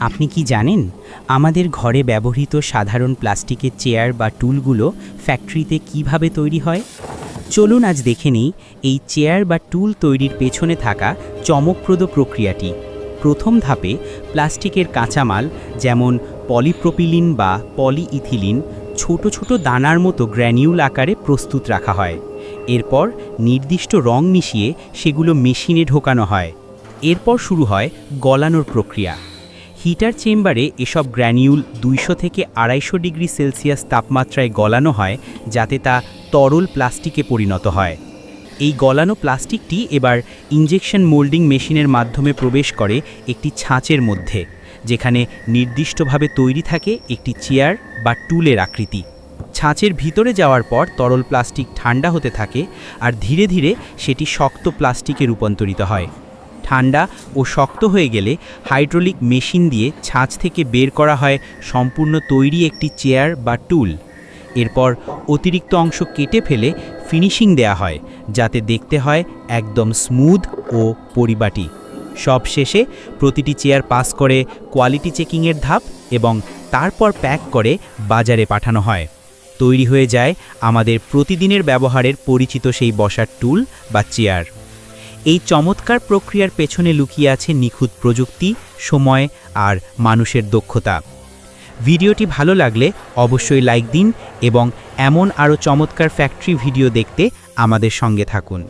আপনি কি জানেন? আমাদের ঘরে ব্যবহৃত সাধারণ প্লাস্টিকের চেয়ার বা টুলগুলো ফ্যাক্টরিতে কীভাবে তৈরি হয়? চলুন আজ দেখে নিই এই চেয়ার বা টুল তৈরির পেছনে থাকা চমকপ্রদ প্রক্রিয়াটি। প্রথম ধাপে প্লাস্টিকের কাঁচামাল যেমন পলিপ্রোপিলিন বা পলিইথিলিন ছোট ছোট দানার মতো গ্র্যানিউল আকারে প্রস্তুত রাখা হয়। এরপর নির্দিষ্ট রং মিশিয়ে সেগুলো মেশিনে ঢোকানো হয়। এরপর শুরু হয় গলানোর প্রক্রিয়া। হিটার চেম্বারে এসব গ্র্যানিউল দুইশো থেকে আড়াইশো ডিগ্রি সেলসিয়াস তাপমাত্রায় গলানো হয়, যাতে তা তরল প্লাস্টিকে পরিণত হয়। এই গলানো প্লাস্টিকটি এবার ইঞ্জেকশন মোল্ডিং মেশিনের মাধ্যমে প্রবেশ করে একটি ছাঁচের মধ্যে, যেখানে নির্দিষ্টভাবে তৈরি থাকে একটি চেয়ার বা টুলের আকৃতি। ছাঁচের ভিতরে যাওয়ার পর তরল প্লাস্টিক ঠান্ডা হতে থাকে, আর ধীরে ধীরে সেটি শক্ত প্লাস্টিকে রূপান্তরিত হয়। ঠান্ডা ও শক্ত হয়ে গেলে হাইড্রোলিক মেশিন দিয়ে ছাঁচ থেকে বের করা হয় সম্পূর্ণ তৈরি একটি চেয়ার বা টুল। এরপর অতিরিক্ত অংশ কেটে ফেলে ফিনিশিং দেয়া হয়, যাতে দেখতে হয় একদম স্মুথ ও পরিবাটি সব শেষে প্রতিটি চেয়ার পাস করে কোয়ালিটি চেকিংয়ের ধাপ এবং তারপর প্যাক করে বাজারে পাঠানো হয়। তৈরি হয়ে যায় আমাদের প্রতিদিনের ব্যবহারের পরিচিত সেই বসার টুল বা চেয়ার। এই চমৎকার প্রক্রিয়ার পেছনে লুকিয়ে আছে নিখুঁত প্রযুক্তি, সময় আর মানুষের দক্ষতা। ভিডিওটি ভালো লাগলে অবশ্যই লাইক দিন এবং এমন আরও চমৎকার ফ্যাক্টরি ভিডিও দেখতে আমাদের সঙ্গে থাকুন।